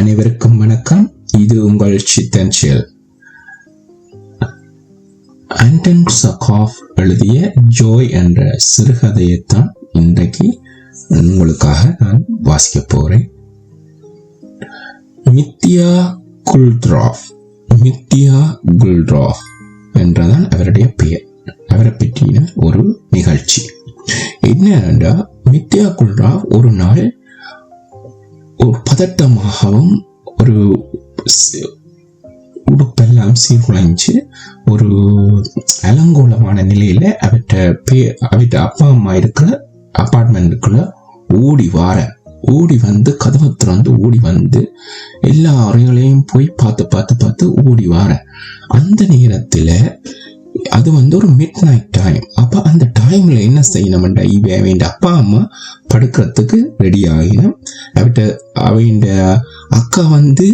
அனைவருக்கும் வணக்கம். இது உங்கள் சித்தன் சித்தன்ஷியல் ஆண்டன் சகாஃப் எழுதிய ஜோய் என்ற சிறுகதையைத்தான் இன்றைக்கு உங்களுக்காக நான் வாசிக்க போகிறேன் மித்தியா குல்ட்ராஃப் மித்தியா குல்ட்ராஃப் என்றதான் அவருடைய பெயர். அவரை பற்றின ஒரு நிகழ்ச்சி. என்னன்னா மித்தியா குல்ராவ் ஒரு நாள் ஒரு பதட்டமாகவும் ஒரு உடுப்பெல்லாம் சீர்குலைஞ்சு ஒரு அலங்கோலமான நிலையில் அவற்ற பே அவற்ற அப்பா அம்மா இருக்கிற அப்பார்ட்மெண்ட்டுக்குள்ள ஓடி வார ஓடி வந்து கதவை திறந்து ஓடி வந்து எல்லா அறைகளையும் போய் பார்த்து பார்த்து பார்த்து ஓடி வார. அந்த நேரத்தில் அது வந்து ஒரு மிட் நைட் டைம் அப்போ அந்த டைமில் என்ன செய்யணும்டா இவன் அவன் அப்பா அம்மா படுக்கிறதுக்கு ரெடி ஆகினோம். அவட்ட அவன் அக்கா வந்து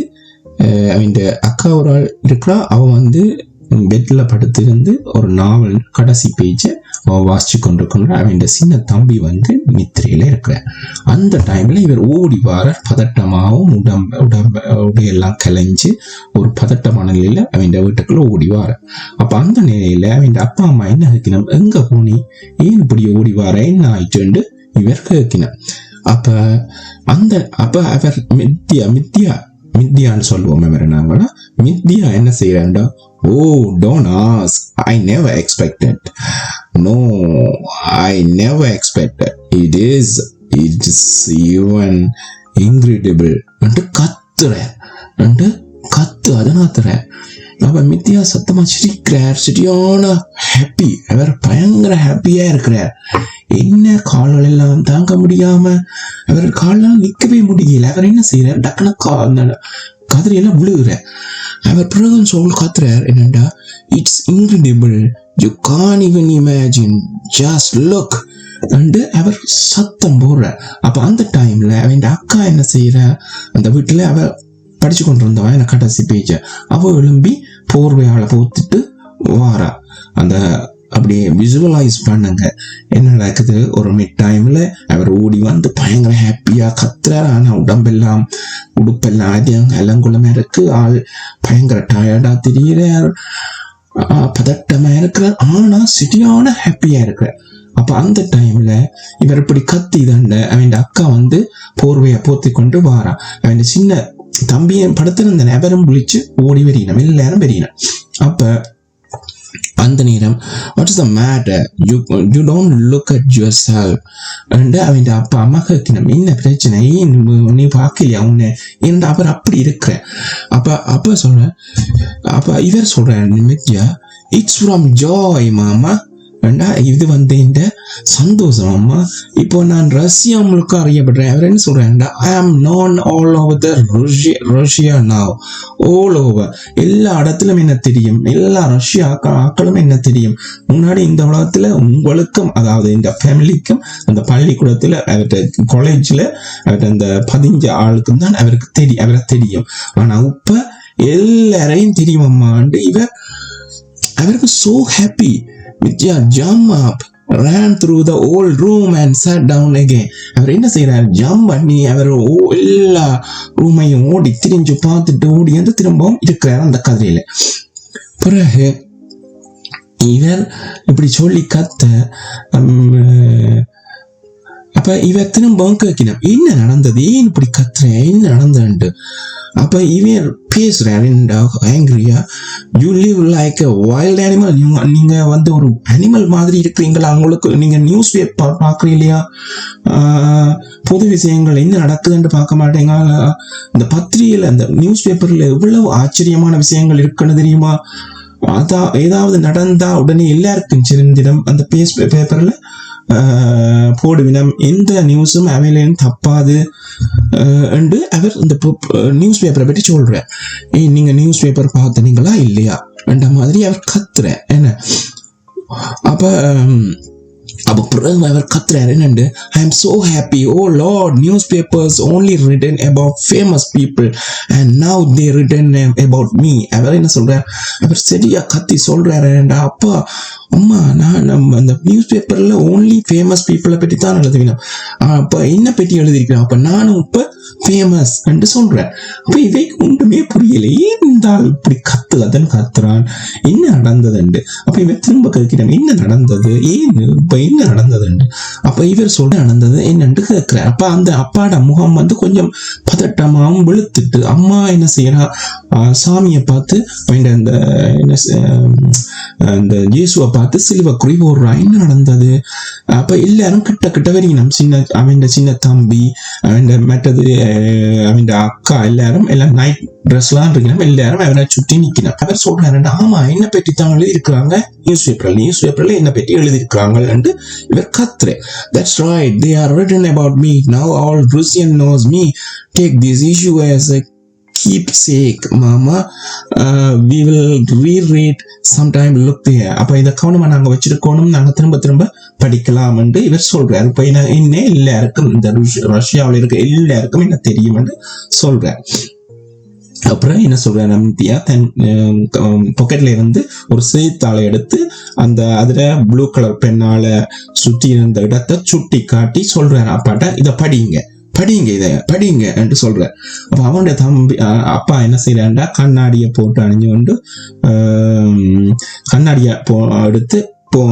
அவன் அக்கா ஒரு ஆள் இருக்கிறா. அவன் வந்து பெட்டில் படுத்திருந்து ஒரு நாவல் கடைசி பேஜை அவ வாசிச்சு கொண்டிருக்கணும். அவன் சின்ன தம்பி வந்து நித்திரையில இருக்கிற அந்த டைமில் இவர் ஓடி வார பதட்டமாகவும் உடம்ப உடம்ப உடையெல்லாம் கலைஞ்சு ஒரு பதட்டமான நிலையில் அவன் வீட்டுக்குள்ளே ஓடி வார. அப்போ அந்த நிலையில் அவன் அப்பா அம்மா என்ன கேட்கணும் எங்கே போனி? ஏன் இப்படி ஓடி வார? என்ன ஆயிட்டுண்டு இவர் கேட்கணும் அப்போ அந்த அப்போ அவர் மித்தியா மித்தியா மித்தியான்னு சொல்லுவோம் இவர் நாங்களா மித்தியா என்ன செய்கிறாண்டோ ஓ don't ask I never expected no I never expected it is it is even incredible என்று கத்துற என்று கத்து அதனாத்துற அவ மித்தியா சத்தமா சிரிக்கிறார். சரியான ஹாப்பி அவர் பயங்கர ஹாப்பியா இருக்கிறார். என்ன கால்கள் எல்லாம் தாங்க முடியாம அவர் கால்லாம் நிக்கவே முடியல. அவர் என்ன செய்யறார் டக்குனு கதறியெல்லாம் அந்த விழுகுற அவர் பிறகு சொல் கத்துறார். என்னண்டா? It's incredible you can even imagine just look and அவர் சத்தம் போடுறார். அப்போ அந்த டைம்ல அவன் அக்கா என்ன செய்யற அந்த வீட்டில் அவ படிச்சு கொண்டு இருந்தவன் எனக்கு கடைசி பேஜ அவள் எழும்பி போர்வையால் போத்துட்டு வாரா. அந்த அப்படியே விசுவலைஸ் பண்ணுங்க. என்ன நடக்குது? ஒரு மிட் டைம்ல அவர் ஓடி வந்து பயங்கர ஹாப்பியா கத்துறாரு. ஆனா உடம்பெல்லாம் உடுப்பெல்லாம் அதிகம் அலங்குலமா இருக்கு. ஆள் பயங்கர டயர்டா தெரியுறார். ஆஹ் பதட்டமா இருக்கிறார். ஆனா சரியான ஹாப்பியா இருக்கிறார். அப்ப அந்த டைம்ல இவர் இப்படி கத்தி தண்ட அவன் அக்கா வந்து போர்வையை போத்தி கொண்டு வாரா. அவன் சின்ன தம்பியை படுத்திருந்த நபரும் விழிச்சு ஓடி வெறியினம் எல்லாரும் வெறியினம் அப்ப அந்த நேரம் what is the matter you you don't look at yourself and அவன் அப்பா அம்மா கேட்கணும் என்ன பிரச்சனை? ஏன் நீ- பார்க்கலையா உன்னை? ஏன்டா அவர் அப்படி இருக்கிற அப்ப அப்ப சொல்றேன் அப்ப இவர் சொல்கிறேன் நிமித்யா இட்ஸ் ஃப்ரம் ஜாய் மாமா. வேண்டா இது வந்து இந்த சந்தோஷம்? அம்மா இப்போ நான் ரஷ்யா முழுக்க அறியப்படுறேன். அவர் என்ன சொல்றேன்டா I am known all over the Russia Russia now all over எல்லா இடத்துலும் என்ன தெரியும்? எல்லா ரஷ்யா ஆக்களும் என்ன தெரியும்? முன்னாடி இந்த உலகத்துல உங்களுக்கும் அதாவது இந்த ஃபேமிலிக்கும் அந்த பள்ளிக்கூடத்துல அவர்கிட்ட காலேஜில் அவர்கிட்ட அந்த பதிஞ்ச ஆளுக்கும் தான் அவருக்கு தெரியும் அவரை தெரியும். ஆனால் இப்ப எல்லாரையும் தெரியுமாண்டு இவர் அவருக்கு so happy Vitya jump up ran through the whole room and shut down again அவர் என்ன செய்கிறார் ஜம் பண்ணி அவர் எல்லா ரூமையும் ஓடி திரிஞ்சு பார்த்துட்டு ஓடி வந்து திரும்பவும் இருக்கிறார் அந்த கதையில் பிறகு இவர் இப்படி சொல்லி கத்த அப்ப இவர் திரும்பவும் கேட்கினான் என்ன நடந்தது? ஏன் இப்படி கத்துறேன் என்ன நடந்ததுன்ட்டு. அப்ப இவன் பேசுறாரு Angriya you live like a wild animal நீங்க வந்து ஒரு அனிமல் மாதிரி இருக்கிறீங்களா? அவங்களுக்கு நீங்க நியூஸ் பேப்பர் பார்க்குறீங்க இல்லையா? பொது விஷயங்கள் என்ன நடக்குதுன்னு பார்க்க மாட்டேங்க. இந்த பத்திரிகையில் அந்த நியூஸ் பேப்பர்ல எவ்வளவு ஆச்சரியமான விஷயங்கள் இருக்குன்னு தெரியுமா? அதான் ஏதாவது நடந்தா உடனே எல்லாருக்கும் சிறந்திடம் அந்த பேஸ் பேப்பர்ல போடுவினம் எந்த நியூஸும் அவையிலும் தப்பாது ஆஹ், என்று அவர் இந்த நியூஸ் பேப்பரை பற்றி சொல்றார் ஏய் நீங்க நியூஸ் பேப்பர் பார்த்தனீங்களா இல்லையா என்ற மாதிரி அவர் கத்துற என்ன அப்போ அப்போ பிறகு அவர் கத்துறாரு என்னண்டு I am happy oh lord newspapers only written about famous people and now they written about me அவர் என்ன சொல்கிறார் அவர் சரியா கத்தி சொல்றாரு ஏன்டா அப்பா அம்மா நான் நம்ம அந்த நியூஸ் பேப்பர்ல ஓன்லி ஃபேமஸ் பீப்புளை பற்றி தான் எழுதுவினோம் அப்ப என்ன பற்றி எழுதியிருக்கிறேன் அப்போ நானும் இப்போ ஃபேமஸ் என்று சொல்றேன் அப்போ இதை ஒன்றுமே புரியல ஏன் இந்த ஆள் இப்படி கத்து அதன் கத்துறான் என்ன நடந்ததுண்டு அப்போ இவன் திரும்ப கேட்கிறான் என்ன நடந்தது ஏன் இப்போ என்ன நடந்ததுண்டு? அப்ப இவர் சொல்ற நடந்தது? என்னண்டு கேட்கிறார் அப்ப அந்த அப்பாட முகம் வந்து கொஞ்சம் பதட்டமாவும் வெளுத்துட்டு அம்மா என்ன செய்யறா சாமியை பார்த்து அவன் அந்த என்ன அந்த இயேசுவை பார்த்து சிலுவை குறி போடுறா. என்ன நடந்தது? அப்ப எல்லாரும் கிட்ட கிட்ட வரீங்க சின்ன அவன் சின்ன தம்பி அவன் மற்றது அவன் அக்கா எல்லாரும் எல்லாம் நைட் ட்ரெஸ்லாம் இருக்கணும் எல்லாரும் அவனை சுற்றி நிக்கணும். அவர் சொல்றாரு ஆமா என்ன பற்றி தான் எழுதியிருக்கிறாங்க நியூஸ் பேப்பர்ல நியூஸ் பேப்பர்ல என்ன பற்றி எழுதியிருக்கிறாங்க என்று இவர் கத்துற. That's right they are written about me now all Russian knows me take this issue as a keepsake mama. Uh, we will reread sometime. Look there. அப்போ இதை கவனமாக நாங்கள் வச்சிருக்கோம் நாங்கள் திரும்ப திரும்ப படிக்கலாம் என்று இவர் சொல்றாரு. இப்போ என்ன என்ன எல்லாருக்கும் இந்த ருஷ்- ரஷ்யாவுல இருக்க எல்லாருக்கும் என்ன தெரியும் என்று சொல்றார். அப்புறம் என்ன சொல்கிறேன் நம்பியா தன் பாக்கெட்ல um, um, இருந்து ஒரு செய்தித்தாளை எடுத்து அந்த அதில் ப்ளூ கலர் பெண்ணால் சுற்றி இருந்த இடத்தை சுட்டி காட்டி சொல்கிறேன் அப்பாட்ட இதை படிங்க படிங்க இதை படிங்க என்று சொல்றார். அப்ப அவனுடைய தம்பி அப்பா என்ன செய்யறாண்டா கண்ணாடியை போட்டு அணிஞ்சு கொண்டு கண்ணாடியை போ எடுத்து போ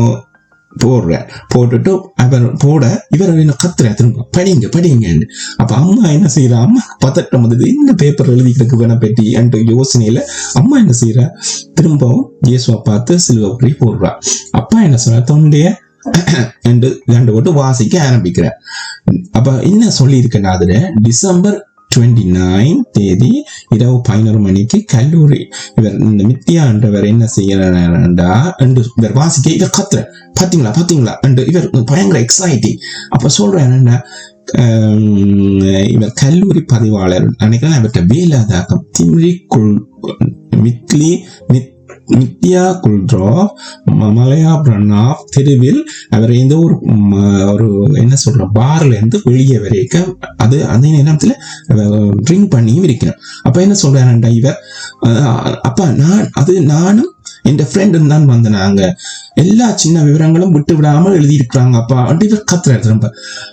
போடுறார் போட்டுட்டு அவர் போட இவர் என்ன கத்துறேன். திரும்ப படிங்க படிங்கன்னு அப்ப அம்மா என்ன செய்யறா அம்மா பதட்டம் வந்தது. இந்த பேப்பர் எழுதிக்கிறதுக்கு வேணா பெட்டி என்ற யோசனையில அம்மா என்ன செய்யறா திரும்பவும் இயேசுவை பார்த்து சிலுவை போடுறா. அப்பா என்ன சொல்ற? தொண்டைய என்று கண்டு போட்டு வாசிக்க ஆரம்பிக்கிறார் அப்ப என்ன சொல்லியிருக்கேன் அதுல? டிசம்பர் டுவெண்ட்டி நைன் தேதி இரவு பதினோரு மணிக்கு கல்லூரி. இவர் இந்த மித்தியா என்றவர் என்ன செய்யறாண்டா என்று இவர் வாசிக்க இவர் கத்துற. பாத்தீங்களா பாத்தீங்களா? என்று இவர் பயங்கர எக்ஸைட்டிங் அப்ப சொல்றேன் என்னன்னா இவர் கல்லூரி பதிவாளர். நினைக்கிறேன் அவர்கிட்ட வேலாதாக்கம் திமிழி குள் மித்லி மித் நித்யா குல்ட்ராப் ம- மலையா பிரணாப் தெருவில் அவர் இந்த ஒரு ஒரு என்ன சொல்ற பார்ல இருந்து வெளியே வரைக்க அது அந்த நேரத்தில் ட்ரிங்க் பண்ணியும் இருக்கணும் அப்ப என்ன சொல்றாருண்டா இவர்? அஹ், அப்பா நான் அது நானும் என் ஃப்ரெண்டும் தான் வந்தனாங்க எல்லா சின்ன விவரங்களும் விட்டு விடாமல் எழுதியிருக்கிறாங்க அப்பா. அப்படி இவர் கத்துறாரு திரும்ப.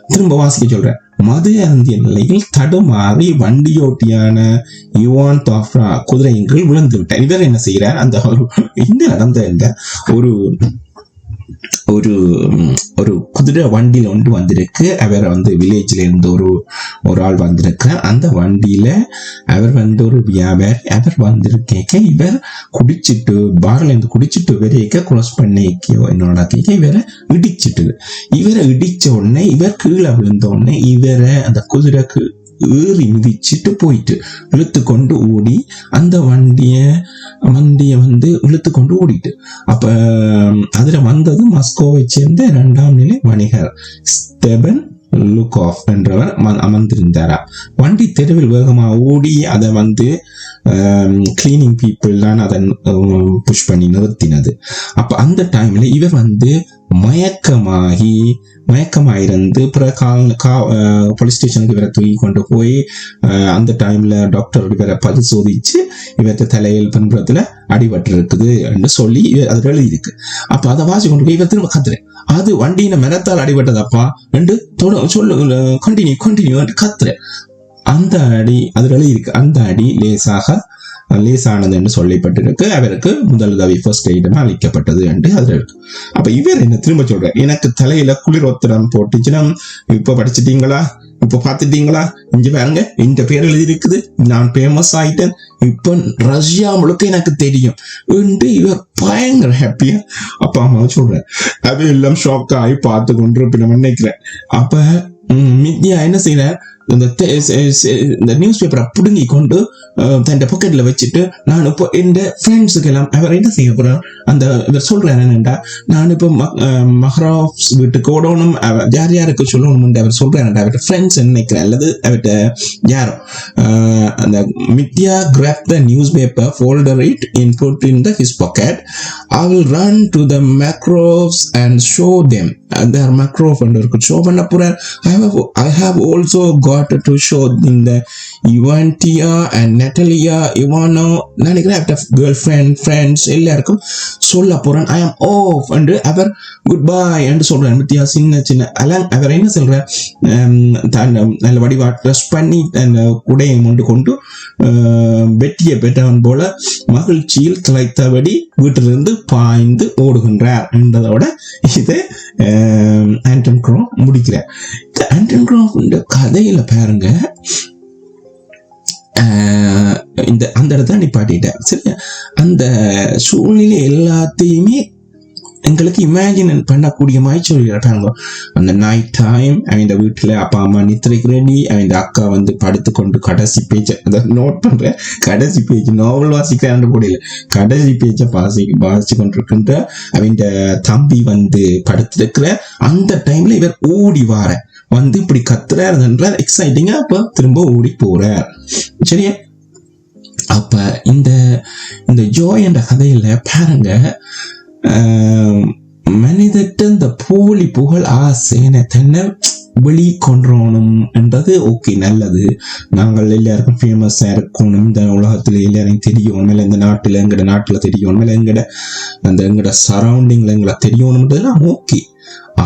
திரும்ப வாசிக்க சொல்றேன் மது அருந்திய நிலையில் தடுமாறி வண்டியோட்டியான யுவான் தாஃப்ரா குதிரையின் கீழ் விழுந்து விட்டார் இவர் என்ன செய்யறார் அந்த ஒரு என்ன நடந்த இந்த ஒரு ஒரு ஒரு குதிரை வண்டியில ஒன்று வந்திருக்கு. அவர் வந்து வில்லேஜ்ல இருந்து ஒரு ஒரு ஆள் வந்திருக்கு. அந்த வண்டியில அவர் வந்து ஒரு வியாபாரி அவர் வந்திருக்கேக்க இவர் குடிச்சிட்டு பார்ல இருந்து குடிச்சிட்டு வரைக்க க்ளோஸ் பண்ணிக்கோ என்னோட கேட்க இவரை இடிச்சிட்டுது. இவரை இடிச்ச உடனே இவர் கீழே விழுந்த உடனே இவரை அந்த குதிரைக்கு ஏறி மிதிச்சிட்டு போயிட்டு இழுத்து கொண்டு ஓடி அந்த வண்டிய வண்டியை வந்து இழுத்து கொண்டு ஓடிட்டு. அப்ப ம், அதுல வந்தது மஸ்கோவை சேர்ந்த இரண்டாம் நிலை வணிகர் ஸ்டெபன் லுக் ஆஃப் என்றவர் அமர்ந்திருந்தாரா. வண்டி தெருவில் வேகமாக ஓடி அதை வந்து கிளீனிங் பீப்புள் தான் அதை புஷ் பண்ணி நிறுத்தினது. அப்போ அந்த டைமில் இவர் வந்து மயக்கமாகி மயக்கமாயிருந்து பிற கால் கா போலீஸ் ஸ்டேஷனுக்கு இவரை தூக்கி கொண்டு போய் அந்த டைம்ல டாக்டர் இவரை பரிசோதிச்சு இவற்றை தலையில் பின்புறத்துல அடிபட்டு இருக்குது என்று சொல்லி அது எழுதியிருக்கு. அப்ப அதை வாசி கொண்டு போய் இவர் திரும்ப கத்துறேன். அது வண்டியில மரத்தால் அடிபட்டதப்பா என்று தொட சொல்லு கண்டினியூ கண்டினியூ கத்துறேன். அந்த அடி அதில் எழுதியிருக்கு. அந்த அடி லேசாக லேசானது என்று சொல்லப்பட்டிருக்கு. அவருக்கு முதல் உதவி ஃபர்ஸ்ட் எய்டும் அளிக்கப்பட்டது என்று அதில் இருக்கு. அப்ப இவர் என்ன திரும்ப சொல்றார்? எனக்கு தலையில குளிர் ஒத்திரம் போட்டுச்சுன்னா இப்ப படிச்சிட்டீங்களா? இப்ப பார்த்துட்டீங்களா? இங்க பாருங்க இந்த பேர் எழுதியிருக்குது. நான் ஃபேமஸ் ஆயிட்டேன். இப்ப ரஷ்யா முழுக்க எனக்கு தெரியும். என்று இவர் பயங்கர ஹாப்பியா அப்பா அம்மா சொல்றேன் அது எல்லாம் ஷாக் ஆகி பார்த்து கொண்டு நினைக்கிறேன். அப்ப மித்யா என்ன செய்யற இந்த eh, eh, இந்த நியூஸ் பேப்பரை பிடுங்கி கொண்டு eh, தன் பாக்கெட்ல வச்சுட்டு நான் இப்போ என் ஃப்ரெண்ட்ஸுக்கு எல்லாம் அவர் என்ன செய்ய போறார்? அந்த இவர் சொல்றேன் என்னென்னா நான் இப்போ மஹ்ராஃப்ஸ் வீட்டுக்கு ஓடணும் யார் யாருக்கு சொல்லணும்னு அவர் சொல்றேன் அவர்கிட்ட ஃப்ரெண்ட்ஸ் நினைக்கிறேன் அல்லது அவர்கிட்ட யாரோ. அந்த Mitya grab the news paper folder it in put in the his pocket I will run to the Makarovs and show them அந்த மேக்ரோவ் இருக்கு ஷோ பண்ண போறேன் I have I have also got to show இந்த இவான்டியா and Natalia இவானோ நினைக்கிறேன் girlfriend friends எல்லாருக்கும் சொல்ல போறேன். ஐ ஆம் ஓஃப் என்று அவர் குட் பை என்று சொல்றேன் பத்தியா சின்ன சின்ன. அலங் அவர் என்ன சொல்ற தான் நல்ல வடிவா ட்ரெஸ் பண்ணி அந்த குடையை கொண்டு கொண்டு அஹ், வெற்றியை பெற்றவன் போல மகிழ்ச்சியில் திளைத்தபடி வீட்டிலிருந்து பாய்ந்து ஓடுகின்றார். என்றதோட இது ஆண்டன் க்ரோ முடிக்கிறார் இந்த ஆண்டன் க்ரோ கதையில பாருங்க. ஆஹ் இந்த அந்த இடத்துல நிப்பாட்டிட்டார் சரியா அந்த சூழ்நிலை எல்லாத்தையுமே எங்களுக்கு இமேஜின் பண்ணக்கூடிய மாதிரி சொல்லிடுறாங்க அந்த நைட் டைம் அவன் வீட்டில் அப்பா அம்மா நித்திரைக்கு ரெடி அவன் அக்கா வந்து படுத்துக்கொண்டு கடைசி பேச்சை அதை நோட் பண்றேன். கடைசி பேஜ் நாவல் வாசிக்கிறான் கூட கடைசி கடைசி பேச்சை வாசி வாசிச்சு கொண்டிருக்கின்ற அவன் தம்பி வந்து படுத்திருக்கிற அந்த டைம்ல இவர் ஓடி வார. வந்து இப்படி கத்துறாரு எக்ஸைட்டிங்காக அப்போ திரும்ப ஓடி போகிறார் சரியா? அப்ப இந்த இந்த ஜோய் என்ற கதையில பாருங்க ஆஹ், மனிதட்ட இந்த போலி புகழ் ஆசைன தன்னை வெளி கொன்றோணும் என்றது ஓகே நல்லது நாங்கள் எல்லாருக்கும் ஃபேமஸாக இருக்கணும் இந்த உலகத்துல எல்லாரையும் தெரியணும் இல்லை இந்த நாட்டில் எங்கட நாட்டில் தெரியணும் இல்லை எங்கட அந்த எங்கட சரௌண்டிங்ல எங்களை தெரியணும்ன்றதுலாம் ஓகே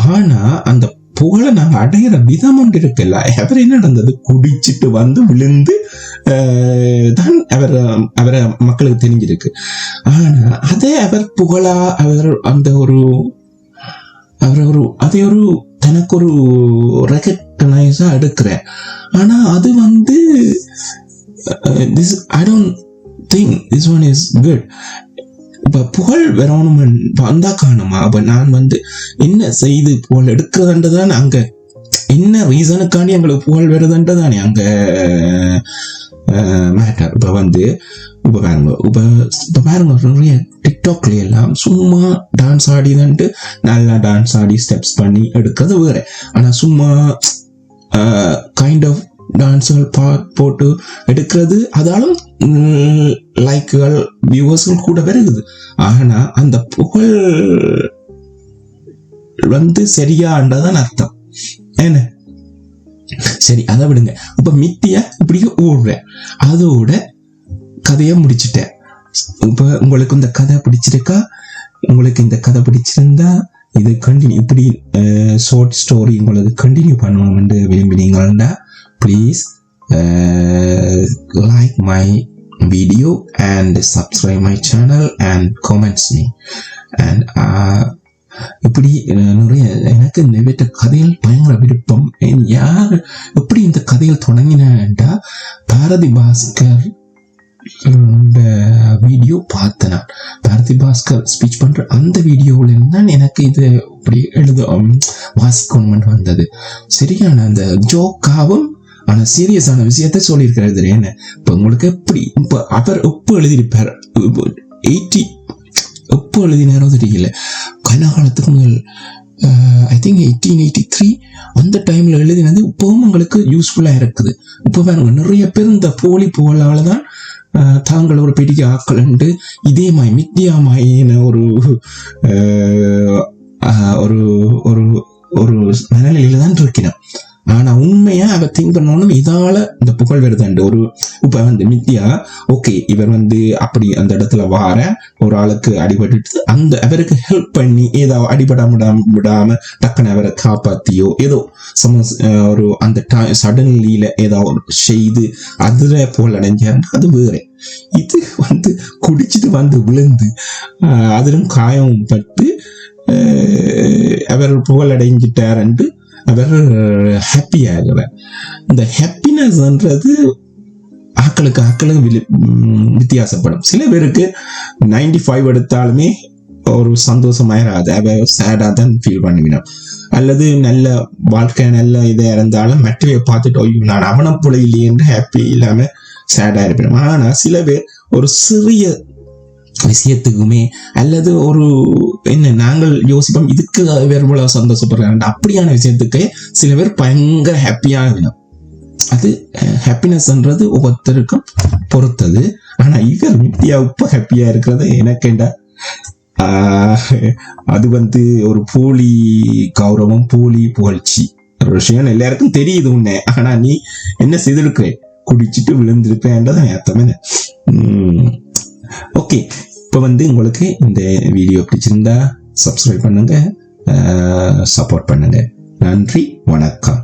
ஆனா அந்த புகழை நாங்கள் அடையிற விதம் ஒன்று இருக்குல்ல. அவர் என்ன நடந்தது? குடிச்சிட்டு வந்து விழுந்து ஆஹ், தான் அவர் அவரை மக்களுக்கு தெரிஞ்சிருக்கு. ஆனா அதே அவர் புகழா அவர் அந்த ஒரு அவர் ஒரு அதை ஒரு தனக்கு ஒரு ரெகக்னைஸா எடுக்கிறேன். ஆனா அது வந்து this I don't think this one is good இப்ப புகழ் வரணும் வந்தா காணுமா? அப்ப நான் வந்து என்ன செய்து புகழ் எடுக்கிறதுன்றதான் அங்க. என்ன ரீசனுக்காண்டி எங்களுக்கு புகழ் வருதுன்றதானே அங்க. மேட்டர் இப்ப வந்து இப்ப பாருங்க. இப்ப இப்ப பாருங்க நிறைய டிக்டாக்ல எல்லாம் சும்மா டான்ஸ் ஆடிதான்ட்டு நல்லா டான்ஸ் ஆடி ஸ்டெப்ஸ் பண்ணி எடுக்கிறது வேற. ஆனா சும்மா கைண்ட் ஆஃப் டான்ஸுகள் பா போட்டு எடுக்கிறது அதாலும் லைக்குகள் வியூவர்ஸ்கள் கூட வருகுது ஆனா அந்த புகழ் வந்து சரியாண்டதான் அர்த்தம். என்ன சரி அதை விடுங்க. இப்ப மித்திய இப்படியே ஓடுறேன் அதோட கதையை முடிச்சிட்டேன். இப்ப உங்களுக்கு இந்த கதை பிடிச்சிருக்கா? உங்களுக்கு இந்த கதை பிடிச்சிருந்தா இது கண்டினியூ இப்படி ஷார்ட் ஸ்டோரி உங்களுக்கு கண்டினியூ பண்ணணும்னு விரும்பினீங்கன்னா please like my video and subscribe my channel and comments me and uh, இப்படி uh, நிறைய எனக்கு இந்த கதையில் பயங்கர விருப்பம். யார் எப்படி இந்த கதையில் தொடங்கினேன்டா? பாரதி பாஸ்கர் இந்த வீடியோ பார்த்தேன் நான். பாரதி பாஸ்கர் ஸ்பீச் பண்ற அந்த வீடியோவில் இருந்து தான் எனக்கு இது இப்படி எழுத உம், வாசிக்கணும்னு வந்தது. சரியான அந்த ஜோக்காவும் ஆனா சீரியஸான விஷயத்த சொல்லியிருக்கிறாரு தெரியாது இப்ப உங்களுக்கு எப்படி? இப்ப அவர் எப்போ எழுதியிருப்பார். எயிட்டி எப்போ எழுதினாரோ தெரியல. கனகாலத்துக்கு முதல் I think eighteen eighty three அந்த டைம்ல எழுதினது இப்பவும் உங்களுக்கு யூஸ்ஃபுல்லா இருக்குது. இப்போ பாருங்க நிறைய பேர் இந்த போலி புகழால தான் ஆஹ், தாங்கள் ஒரு பெரிய ஆக்கலண்டு இதே மாய் மித்தியாமாயின ஒரு ஆஹ், ஆஹ், ஒரு ஒரு ஒரு மனநிலையில தான் இருக்கிறேன் ஆனா உண்மையா அவ திங்க் பண்ணணும் இதால இந்த புகழ் வருதுண்டு. ஒரு இப்ப வந்து நித்யா ஓகே இவர் வந்து அப்படி அந்த இடத்துல வார ஒரு ஆளுக்கு அடிபட்டு அந்த அவருக்கு ஹெல்ப் பண்ணி ஏதோ அடிபட விடாம விடாம டக்குன்னு அவரை காப்பாத்தியோ ஏதோ சம ஒரு அந்த சடன்லியில ஏதோ ஒரு செய்து அதுல போல் அடைஞ்சாருன்னா அது வேற. இது வந்து குடிச்சிட்டு வந்து விழுந்து அதிலும் காயம் பட்டு அவர் புகழ் அடைஞ்சிட்டாருன்ட்டு அதாவது ஹாப்பி ஆகிறேன் இந்த ஹாப்பினஸ்ன்றது ஆக்களுக்கு ஆக்களுக்கு வித்தியாசப்படும். சில பேருக்கு 95 ஃபைவ் எடுத்தாலுமே ஒரு சந்தோஷமாயிராது. அவ சேடாக தான் ஃபீல் பண்ணுவினோம் அல்லது நல்ல வாழ்க்கை நல்ல இதாக இருந்தாலும் மற்றவை பார்த்துட்டு ஐயோ நான் அவனை போல இல்லையே என்று ஹாப்பி இல்லாமல் சேடாக இருப்பேன் ஆனால் சில பேர் ஒரு சிறிய விஷயத்துக்குமே அல்லது ஒரு என்ன நாங்கள் யோசிப்போம் இதுக்கு வேறு இவ்வளவு சந்தோஷப்படுறாங்க. அப்படியான விஷயத்துக்கு சில பேர் பயங்கர ஹாப்பியாக இருக்கும் அது ஹாப்பினஸ்ன்றது ஒவ்வொருத்தருக்கும் பொறுத்தது. ஆனா இவர் வித்யா உப்ப ஹாப்பியா இருக்கிறது எனக்கேண்டா ஆஹ், அது வந்து ஒரு போலி கௌரவம் போலி புகழ்ச்சி. ஒரு விஷயம் எல்லாருக்கும் தெரியுது உன்னை. ஆனா நீ என்ன செய்திருக்க குடிச்சிட்டு விழுந்திருப்பேன்றதை உம். ஓகே இப்போ வந்து உங்களுக்கு இந்த வீடியோ பிடிச்சிருந்தா சப்ஸ்கிரைப் பண்ணுங்க. சப்போர்ட் பண்ணுங்க. நன்றி. வணக்கம்.